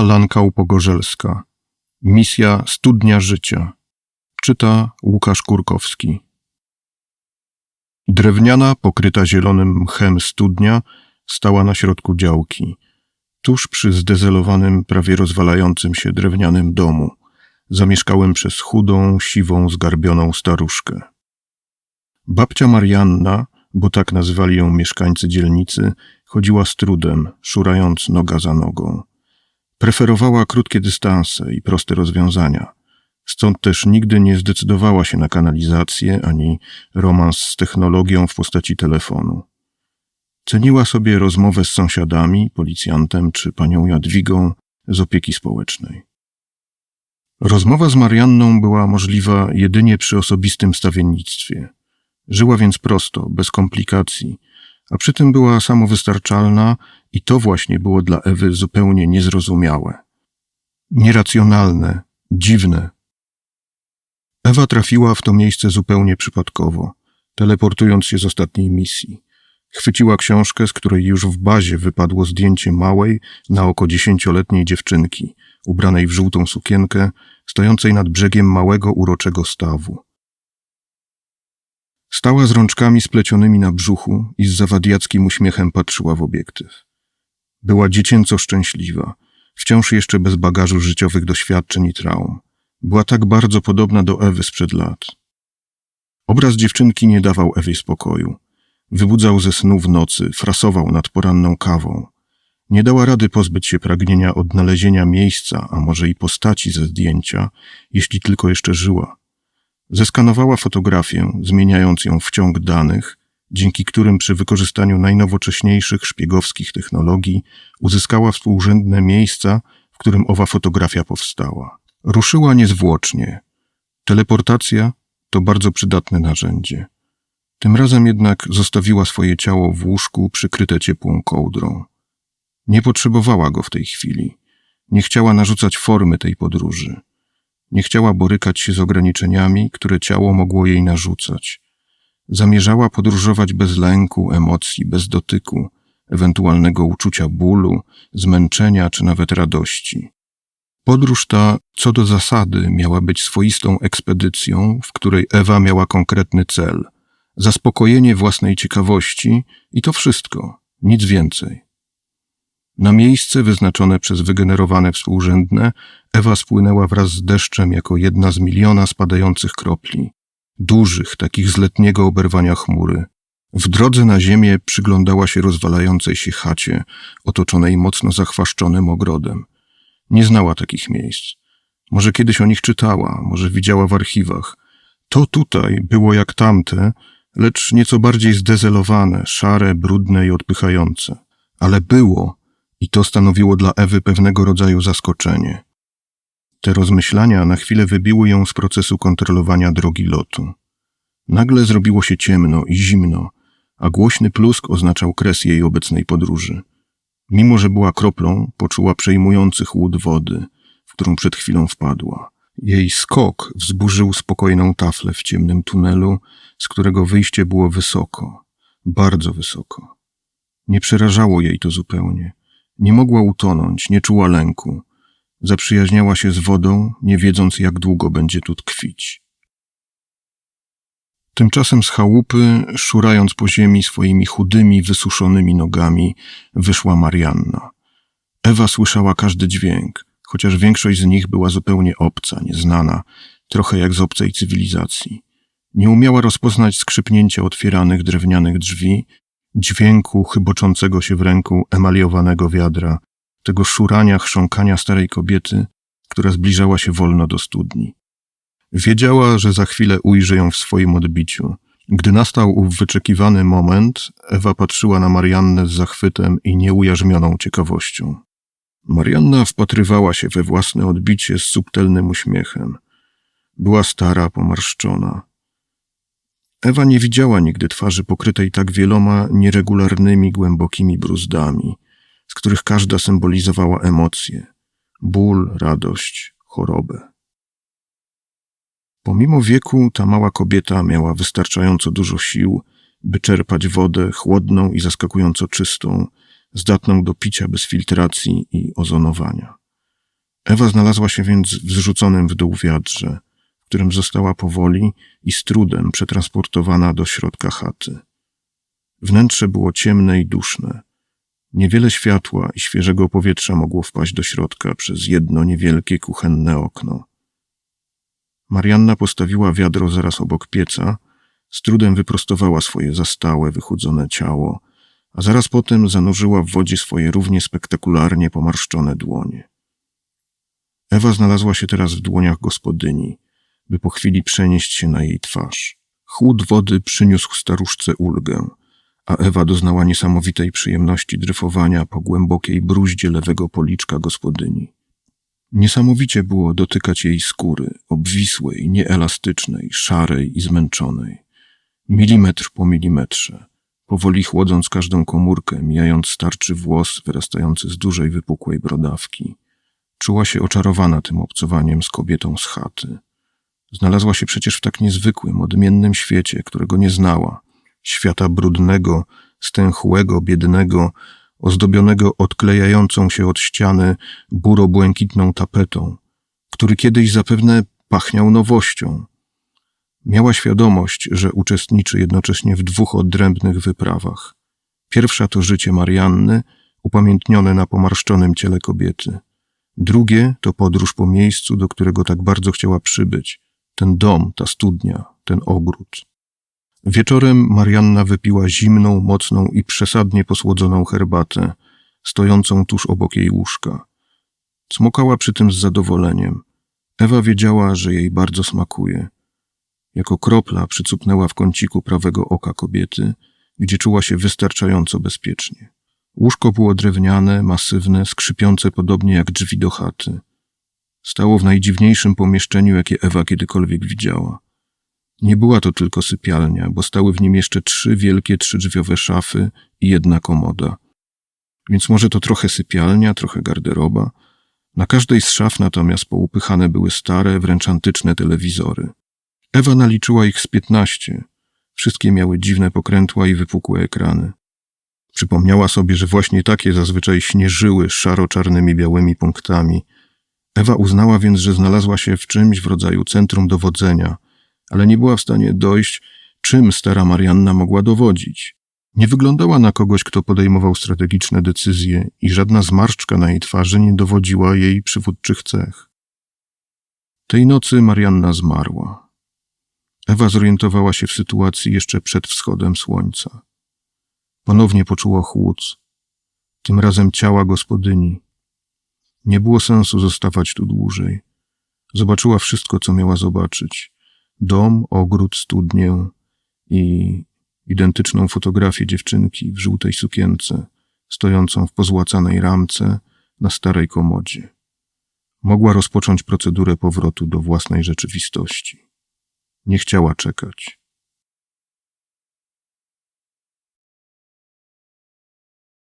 Ewa Lankał-Pogorzelska. Misja Studnia Życia. Czyta Łukasz Kurkowski. Drewniana, pokryta zielonym mchem studnia stała na środku działki, tuż przy zdezelowanym, prawie rozwalającym się drewnianym domu, zamieszkałym przez chudą, siwą, zgarbioną staruszkę. Babcia Marianna, bo tak nazywali ją mieszkańcy dzielnicy, chodziła z trudem, szurając noga za nogą. Preferowała krótkie dystanse i proste rozwiązania. Stąd też nigdy nie zdecydowała się na kanalizację ani romans z technologią w postaci telefonu. Ceniła sobie rozmowę z sąsiadami, policjantem czy panią Jadwigą z opieki społecznej. Rozmowa z Marianną była możliwa jedynie przy osobistym stawiennictwie. Żyła więc prosto, bez komplikacji, a przy tym była samowystarczalna i to właśnie było dla Ewy zupełnie niezrozumiałe. Nieracjonalne, dziwne. Ewa trafiła w to miejsce zupełnie przypadkowo, teleportując się z ostatniej misji. Chwyciła książkę, z której już w bazie wypadło zdjęcie małej, na oko dziesięcioletniej dziewczynki, ubranej w żółtą sukienkę, stojącej nad brzegiem małego, uroczego stawu. Stała z rączkami splecionymi na brzuchu i z zawadiackim uśmiechem patrzyła w obiektyw. Była dziecięco szczęśliwa, wciąż jeszcze bez bagażu życiowych doświadczeń i traum. Była tak bardzo podobna do Ewy sprzed lat. Obraz dziewczynki nie dawał Ewie spokoju. Wybudzał ze snu w nocy, frasował nad poranną kawą. Nie dała rady pozbyć się pragnienia odnalezienia miejsca, a może i postaci ze zdjęcia, jeśli tylko jeszcze żyła. Zeskanowała fotografię, zmieniając ją w ciąg danych, dzięki którym przy wykorzystaniu najnowocześniejszych szpiegowskich technologii uzyskała współrzędne miejsca, w którym owa fotografia powstała. Ruszyła niezwłocznie. Teleportacja to bardzo przydatne narzędzie. Tym razem jednak zostawiła swoje ciało w łóżku przykryte ciepłą kołdrą. Nie potrzebowała go w tej chwili. Nie chciała narzucać formy tej podróży. Nie chciała borykać się z ograniczeniami, które ciało mogło jej narzucać. Zamierzała podróżować bez lęku, emocji, bez dotyku, ewentualnego uczucia bólu, zmęczenia czy nawet radości. Podróż ta, co do zasady, miała być swoistą ekspedycją, w której Ewa miała konkretny cel zaspokojenie własnej ciekawości i to wszystko, nic więcej. Na miejsce wyznaczone przez wygenerowane współrzędne Ewa spłynęła wraz z deszczem jako jedna z miliona spadających kropli, dużych, takich z letniego oberwania chmury. W drodze na ziemię przyglądała się rozwalającej się chacie, otoczonej mocno zachwaszczonym ogrodem. Nie znała takich miejsc. Może kiedyś o nich czytała, może widziała w archiwach. To tutaj było jak tamte, lecz nieco bardziej zdezelowane, szare, brudne i odpychające. Ale było i to stanowiło dla Ewy pewnego rodzaju zaskoczenie. Te rozmyślania na chwilę wybiły ją z procesu kontrolowania drogi lotu. Nagle zrobiło się ciemno i zimno, a głośny plusk oznaczał kres jej obecnej podróży. Mimo, że była kroplą, poczuła przejmujący chłód wody, w którą przed chwilą wpadła. Jej skok wzburzył spokojną taflę w ciemnym tunelu, z którego wyjście było wysoko, bardzo wysoko. Nie przerażało jej to zupełnie. Nie mogła utonąć, nie czuła lęku. Zaprzyjaźniała się z wodą, nie wiedząc, jak długo będzie tu tkwić. Tymczasem z chałupy, szurając po ziemi swoimi chudymi, wysuszonymi nogami, wyszła Marianna. Ewa słyszała każdy dźwięk, chociaż większość z nich była zupełnie obca, nieznana, trochę jak z obcej cywilizacji. Nie umiała rozpoznać skrzypnięcia otwieranych drewnianych drzwi, dźwięku chyboczącego się w ręku emaliowanego wiadra, tego szurania, chrząkania starej kobiety, która zbliżała się wolno do studni. Wiedziała, że za chwilę ujrzy ją w swoim odbiciu. Gdy nastał ów wyczekiwany moment, Ewa patrzyła na Mariannę z zachwytem i nieujarzmioną ciekawością. Marianna wpatrywała się we własne odbicie z subtelnym uśmiechem. Była stara, pomarszczona. Ewa nie widziała nigdy twarzy pokrytej tak wieloma nieregularnymi, głębokimi bruzdami, z których każda symbolizowała emocje ból, radość, chorobę. Pomimo wieku, ta mała kobieta miała wystarczająco dużo sił, by czerpać wodę chłodną i zaskakująco czystą, zdatną do picia bez filtracji i ozonowania. Ewa znalazła się więc w zrzuconym w dół wiadrze, którym została powoli i z trudem przetransportowana do środka chaty. Wnętrze było ciemne i duszne. Niewiele światła i świeżego powietrza mogło wpaść do środka przez jedno niewielkie kuchenne okno. Marianna postawiła wiadro zaraz obok pieca, z trudem wyprostowała swoje zastałe, wychudzone ciało, a zaraz potem zanurzyła w wodzie swoje równie spektakularnie pomarszczone dłonie. Ewa znalazła się teraz w dłoniach gospodyni, by po chwili przenieść się na jej twarz. Chłód wody przyniósł staruszce ulgę, a Ewa doznała niesamowitej przyjemności dryfowania po głębokiej bruździe lewego policzka gospodyni. Niesamowicie było dotykać jej skóry, obwisłej, nieelastycznej, szarej i zmęczonej. Milimetr po milimetrze, powoli chłodząc każdą komórkę, mijając starczy włos wyrastający z dużej, wypukłej brodawki. Czuła się oczarowana tym obcowaniem z kobietą z chaty. Znalazła się przecież w tak niezwykłym, odmiennym świecie, którego nie znała. Świata brudnego, stęchłego, biednego, ozdobionego odklejającą się od ściany buro-błękitną tapetą, który kiedyś zapewne pachniał nowością. Miała świadomość, że uczestniczy jednocześnie w dwóch odrębnych wyprawach. Pierwsza to życie Marianny, upamiętnione na pomarszczonym ciele kobiety. Drugie to podróż po miejscu, do którego tak bardzo chciała przybyć. Ten dom, ta studnia, ten ogród. Wieczorem Marianna wypiła zimną, mocną i przesadnie posłodzoną herbatę, stojącą tuż obok jej łóżka. Smokała przy tym z zadowoleniem. Ewa wiedziała, że jej bardzo smakuje. Jako kropla przycupnęła w kąciku prawego oka kobiety, gdzie czuła się wystarczająco bezpiecznie. Łóżko było drewniane, masywne, skrzypiące podobnie jak drzwi do chaty. Stało w najdziwniejszym pomieszczeniu, jakie Ewa kiedykolwiek widziała. Nie była to tylko sypialnia, bo stały w nim jeszcze trzy wielkie trzydrzwiowe szafy i jedna komoda. Więc może to trochę sypialnia, trochę garderoba. Na każdej z szaf natomiast poupychane były stare, wręcz antyczne telewizory. Ewa naliczyła ich z piętnaście. Wszystkie miały dziwne pokrętła i wypukłe ekrany. Przypomniała sobie, że właśnie takie zazwyczaj śnieżyły szaro-czarnymi białymi punktami. Ewa uznała więc, że znalazła się w czymś w rodzaju centrum dowodzenia, ale nie była w stanie dojść, czym stara Marianna mogła dowodzić. Nie wyglądała na kogoś, kto podejmował strategiczne decyzje i żadna zmarszczka na jej twarzy nie dowodziła jej przywódczych cech. Tej nocy Marianna zmarła. Ewa zorientowała się w sytuacji jeszcze przed wschodem słońca. Ponownie poczuła chłód, tym razem ciała gospodyni. Nie było sensu zostawać tu dłużej. Zobaczyła wszystko, co miała zobaczyć. Dom, ogród, studnię i identyczną fotografię dziewczynki w żółtej sukience, stojącą w pozłacanej ramce na starej komodzie. Mogła rozpocząć procedurę powrotu do własnej rzeczywistości. Nie chciała czekać.